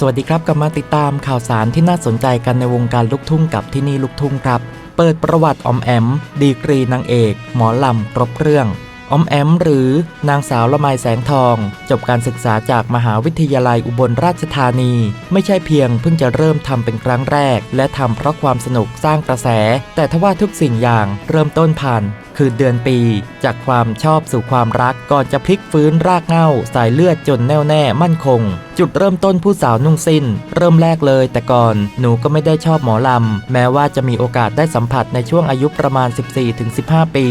สวัสดีครับกลับมาติดตามข่าวสารที่น่าสนใจกันในวงการลูกทุ่งกับที่นี่ลูกทุ่งครับ เปิดประวัติอมแอม ดีกรีนางเอก หมอลำครบเครื่องออมแอม หรือนางสาวละไมแสงทอง จบการศึกษาจากมหาวิทยาลัยอุบลราชธานี ไม่ใช่เพียงเพิ่งจะเริ่มทำเป็นครั้งแรก และทำเพราะความสนุกสร้างกระแส แต่ทว่าทุกสิ่งอย่างเริ่มต้นผ่าน คือเดือนปี จากความชอบสู่ความรักก่อนจะพลิกฟื้นรากเหง้าสายเลือดจนแน่วแน่มั่นคง จุดเริ่มต้นผู้สาวนุ่งสิ้น เริ่มแรกเลย แต่ก่อนหนูก็ไม่ได้ชอบหมอลำ แม้ว่าจะมีโอกาสได้สัมผัสในช่วงอายุประมาณ 14-15 ปี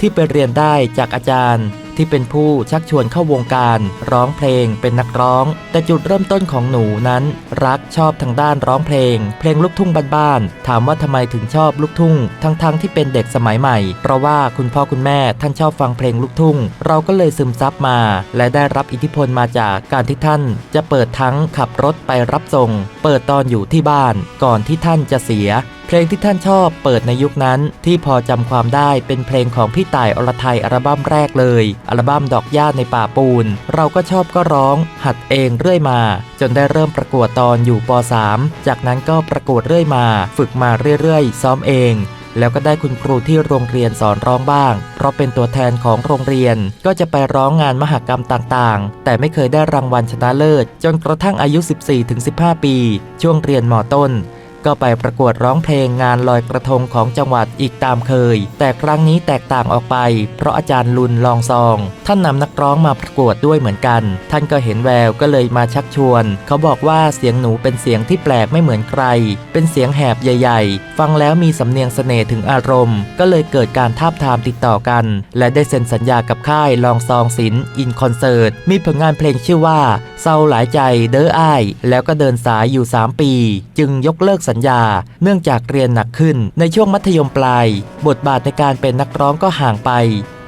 ที่ไปเรียนได้จากอาจารย์ ที่เป็นผู้ชักชวนเข้าวงการ ร้องเพลง เป็นนักร้อง แต่จุดเริ่มต้นของหนูนั้น รักชอบทางด้านร้องเพลง เพลงลูกทุ่งบ้านๆถามว่าทำไมถึงชอบลูกทุ่ง ทั้งๆทที่เป็นเด็กสมัยใหม่ เพราะว่าคุณพ่อคุณแม่ท่านชอบฟังเพลงลูกทุ่ง เราก็เลยซึมซับมา และได้รับอิทธิพลมาจากการที่ท่าน จะเปิดทั้งขับรถไปรับส่ง เปิดตอนอยู่ที่บ้าน ก่อนที่ท่านจะเสีย เพลงที่ท่านชอบเปิดในยุคนั้นที่พอจำความได้เป็นเพลงของพี่ต่ายอรไทยอัลบั้มแรกเลย อัลบั้มดอกหญ้าในป่าปูน เราก็ชอบก็ร้อง หัดเองเรื่อยมา จนได้เริ่มประกวดตอนอยู่ป .3 จากนั้นก็ประกวดเรื่อยมา ฝึกมาเรื่อยๆ ซ้อมเองแล้วก็ได้คุณครูที่โรงเรียนสอนร้องบ้าง เพราะเป็นตัวแทนของโรงเรียน ก็จะไปร้องงานมหกรรมต่างๆ แต่ไม่เคยได้รางวัลชนะเลิศ จนกระทั่งอายุ 14-15 ปี ช่วงเรียนมต้น ก็ไปประกวดร้องเพลงงานลอยกระทงของจังหวัดอีกตามเคย แต่ครั้งนี้แตกต่างออกไป เพราะอาจารย์ลุนลองซอง ท่านนำนักร้องมาประกวดด้วยเหมือนกัน ท่านก็เห็นแววก็เลยมาชักชวน เขาบอกว่าเสียงหนูเป็นเสียงที่แปลกไม่เหมือนใคร เป็นเสียงแหบใหญ่ ๆ ฟังแล้วมีสำเนียงเสน่ห์ถึงอารมณ์ ก็เลยเกิดการทาบทามติดต่อกัน และได้เซ็นสัญญากับค่ายลองซองศิลป์อินคอนเสิร์ตมีผลงานเพลงชื่อว่าเศร้าหลายใจเด้ออ้ายแล้วก็เดินสายอยู่ 3 ปี จึงยกเลิกสัญญา เนื่องจากเรียนหนักขึ้นในช่วงมัธยมปลาย บทบาทในการเป็นนักร้องก็ห่างไป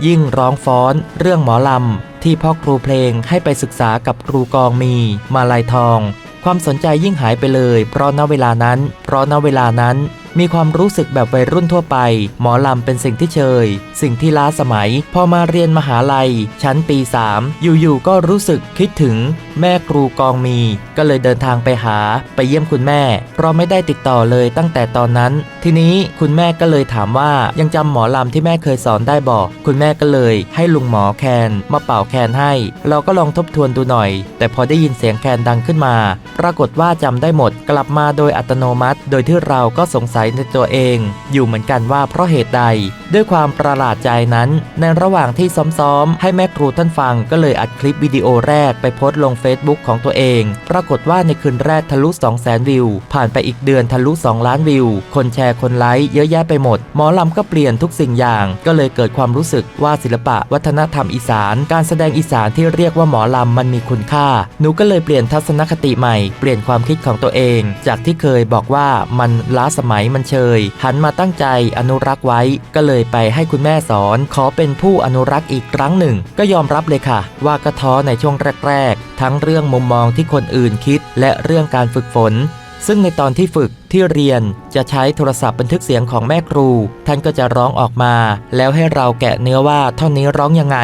ยิ่งร้องฟ้อน เรื่องหมอลำ ที่พ่อครูเพลงให้ไปศึกษากับครูกองมี มาลายทอง ความสนใจยิ่งหายไปเลย เพราะณเวลานั้น เพราะณเวลานั้น มีความรู้สึกแบบวัยรุ่นทั่วไป หมอลำเป็นสิ่งที่เชย สิ่งที่ล้าสมัย พอมาเรียนมหาลัย ชั้นปี 3 อยู่ๆก็รู้สึกคิดถึง แม่ครูกองมี ก็เลยเดินทางไปหาไปเยี่ยมคุณแม่ เพราะไม่ได้ติดต่อเลยตั้งแต่ตอนนั้น ทีนี้คุณแม่ก็เลยถามว่ายังจำหมอลำที่แม่เคยสอนได้บอก คุณแม่ก็เลยให้ลุงหมอแคนมาเป่าแคนให้ เราก็ลองทบทวนดูหน่อย แต่พอได้ยินเสียงแคนดังขึ้นมา ปรากฏว่าจำได้หมด กลับมาโดยอัตโนมัติ โดยที่เราก็สงสัยในตัวเอง อยู่เหมือนกันว่าเพราะเหตุใด ด้วยความประหลาดใจนั้น ในระหว่างที่ซ้อมๆ ให้แม่ครูท่านฟังก็เลยอัดคลิปวิดีโอแรกไปโพสต์ลง Facebook ของตัวเอง ปรากฏว่าในคืนแรกทะลุ 2 0 0 0 0 0 วิว ผ่านไปอีกเดือนทะลุ 2 ล้านวิว คนแชร์คนไลค์เยอะแยะไปหมด หมอลำก็เปลี่ยนทุกสิ่งอย่าง ก็เลยเกิดความรู้สึกว่าศิลปะวัฒนธรรมอีสาน การแสดงอีสานที่เรียกว่าหมอลำมันมีคุณค่า หนูก็เลยเปลี่ยนทัศนคติใหม่ เปลี่ยนความคิดของตัวเอง จากที่เคยบอกว่ามันล้าสมัยมันเชยหันมาตั้งใจอนุรักษ์ไว้ ก็เลยไปให้คุณแม่สอน ขอเป็นผู้อนุรักษ์อีกครั้งหนึ่ง ก็ยอมรับเลยค่ะ ว่าก็ท้อในช่วงแรกๆ ทั้งเรื่องมุมมองที่คนอื่นคิด และเรื่องการฝึกฝนซึ่งในตอนที่ฝึกที่เรียนจะใช้โทรศัพท์บันทึกเสียงของแม่ครู ท่านก็จะร้องออกมา แล้วให้เราแกะเนื้อว่าท่อนนี้ร้องยังไง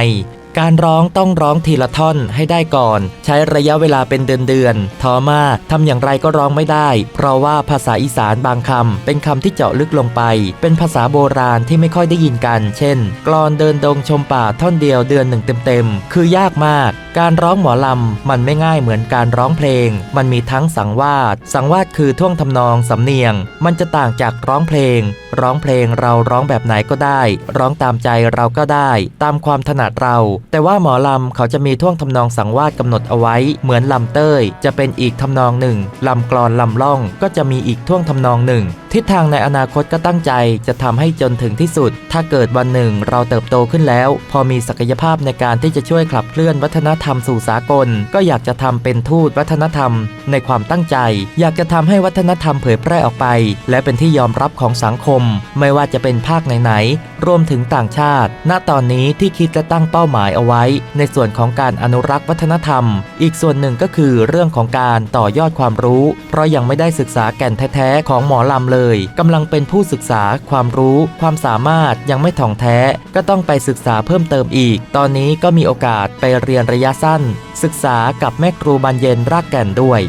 การร้องต้องร้องทีละท่อนให้ได้ก่อน ใช้ระยะเวลาเป็นเดือนๆท้อมากทำอย่างไรก็ร้องไม่ได้ เพราะว่าภาษาอีสานบางคำเป็นคำที่เจาะลึกลงไป เป็นภาษาโบราณที่ไม่ค่อยได้ยินกัน เช่นกลอนเดินดงชมป่าท่อนเดียวเดือนหนึ่งเต็มๆ คือยากมาก การร้องหมอลำมันไม่ง่ายเหมือนการร้องเพลง มันมีทั้งสังวาสสังวาสคือท่วงทำนองสำเนียง มันจะต่างจากร้องเพลงร้องเพลงเราร้องแบบไหนก็ได้ ร้องตามใจเราก็ได้ ตามความถนัดเรา แต่ว่าหมอลำเขาจะมีท่วงทำนองสังวาสกำหนดเอาไว้ เหมือนลำเต้ย จะเป็นอีกทำนองหนึ่งลำกรอนลำล่องก็จะมีอีกท่วงทำนองหนึ่งทิศทางในอนาคตก็ตั้งใจจะทำให้จนถึงที่สุด ถ้าเกิดวันหนึ่งเราเติบโตขึ้นแล้ว พอมีศักยภาพในการที่จะช่วยขับเคลื่อนวัฒนธรรมสู่สากล ก็อยากจะทำเป็นทูตวัฒนธรรม ในความตั้งใจ อยากจะทำให้วัฒนธรรมเผยแพร่ออกไป และเป็นที่ยอมรับของสังคม ไม่ว่าจะเป็นภาคไหนๆรวมถึงต่างชาติ ณตอนนี้ที่คิดและตั้งเป้าหมายเอาไว้ ในส่วนของการอนุรักษ์วัฒนธรรม อีกส่วนหนึ่งก็คือเรื่องของการต่อยอดความรู้ เพราะยังไม่ได้ศึกษาแก่นแท้ๆของหมอลำเลยกำลังเป็นผู้ศึกษาความรู้ ความสามารถยังไม่ถ่องแท้ ก็ต้องไปศึกษาเพิ่มเติมอีก ตอนนี้ก็มีโอกาสไปเรียนระยะสั้น ศึกษากับแม่ครูบานเย็นรากแก่นด้วย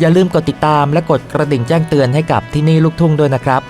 อย่าลืมกดติดตามและกดกระดิ่งแจ้งเตือนให้กับที่นี่ลูกทุ่งด้วยนะครับ